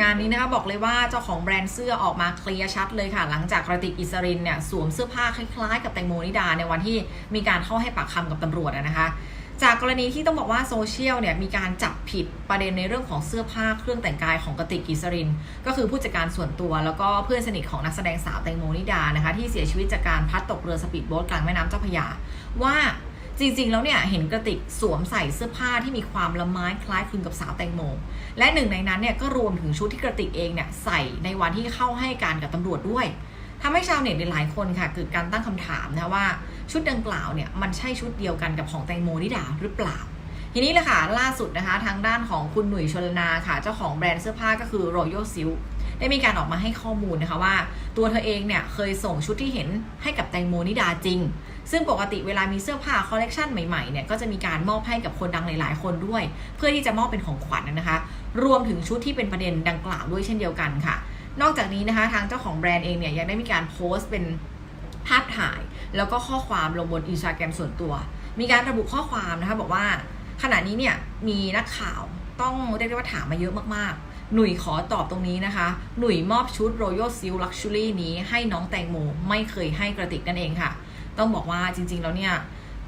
งานนี้นะคะบอกเลยว่าเจ้าของแบรนด์เสื้อออกมาเคลียร์ชัดเลยค่ะ หลังจากกระติกอิสรินเนี่ยสวมเสื้อผ้าคล้ายๆ กับแตงโมนิดาในวันที่มีการเข้าให้ปากคำกับตำรวจนะคะจากกรณีที่ต้องบอกว่าโซเชียลเนี่ยมีการจับผิดประเด็นในเรื่องของเสื้อผ้าเครื่องแต่งกายของกระติกกิสริน ก็คือผู้จัดการส่วนตัวแล้วก็เพื่อนสนิทของนักแสดงสาวแตงโมนิดานะคะที่เสียชีวิตจากการพัดตกเรือสปีดโบ๊ทกลางแม่น้ำเจ้าพระยาว่า จริง ๆ แล้วเนี่ยเห็นกระติกสวมใส่เสื้อผ้าที่มีความละไม้คล้ายคลึงกับสาวแตงโม และหนึ่งในนั้นเนี่ยก็รวมถึงชุดที่กระติกเองเนี่ยใส่ในวันที่เข้าให้การกับตำรวจด้วยทำให้ชาวเน็ตหลายคนค่ะเกิดการตั้งคำถามนะว่าชุดดังกล่าวเนี่ยมันใช่ชุดเดียวกันกับของแตงโมนิดาหรือเปล่าทีนี้แหละค่ะล่าสุดนะคะทางด้านของคุณหนุ่ยชลนาค่ะ เจ้าของแบรนด์เสื้อผ้าก็คือ Royal Silk ได้มีการออกมาให้ข้อมูลนะคะว่า ตัวเธอเองเนี่ยเคยส่งชุดที่เห็นให้กับแตงโมนิดาจริง ซึ่งปกติเวลามีเสื้อผ้าคอลเลกชันใหม่ๆเนี่ยก็จะมีการมอบให้กับคนดังหลายๆ คนด้วย เพื่อที่จะมอบเป็นของขวัญนะคะ รวมถึงชุดที่เป็นประเด็นดังกล่าวด้วยเช่นเดียวกันค่ะ นอกจากนี้นะคะทางเจ้าของแบรนด์เองเนี่ยยังได้มีการโพสต์เป็นภาพถ่าย แล้วก็ข้อความลงบนอินสตาแกรมส่วนตัว มีการระบุข้อความนะคะบอกว่าขณะนี้เนี่ยมีนักข่าวต้องเรียกได้ว่าถามมาเยอะมากๆ หนุ่ยขอตอบตรงนี้นะคะ หนุ่ยมอบชุด Royal Silk Luxury นี้ให้น้องแตงโมไม่เคยให้กระติกนั่นเองค่ะ ต้องบอกว่าจริง ๆ แล้วเนี่ย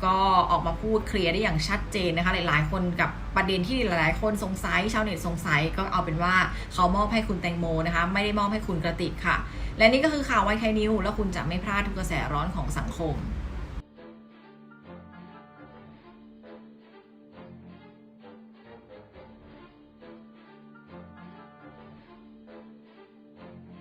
ก็ออกมาพูดเคลียร์ได้อย่างชัดเจนนะคะ หลาย ๆ คนกับประเด็นที่หลาย ๆ คนสงสัยชาวเน็ตสงสัยก็เอาเป็นว่าเขามอบให้คุณแตงโมนะคะ ไม่ได้มอบให้คุณกระติกค่ะ และนี่ก็คือข่าวไวไทยนิวแล้วคุณจะไม่พลาดทุกกระแสร้อนของสังคม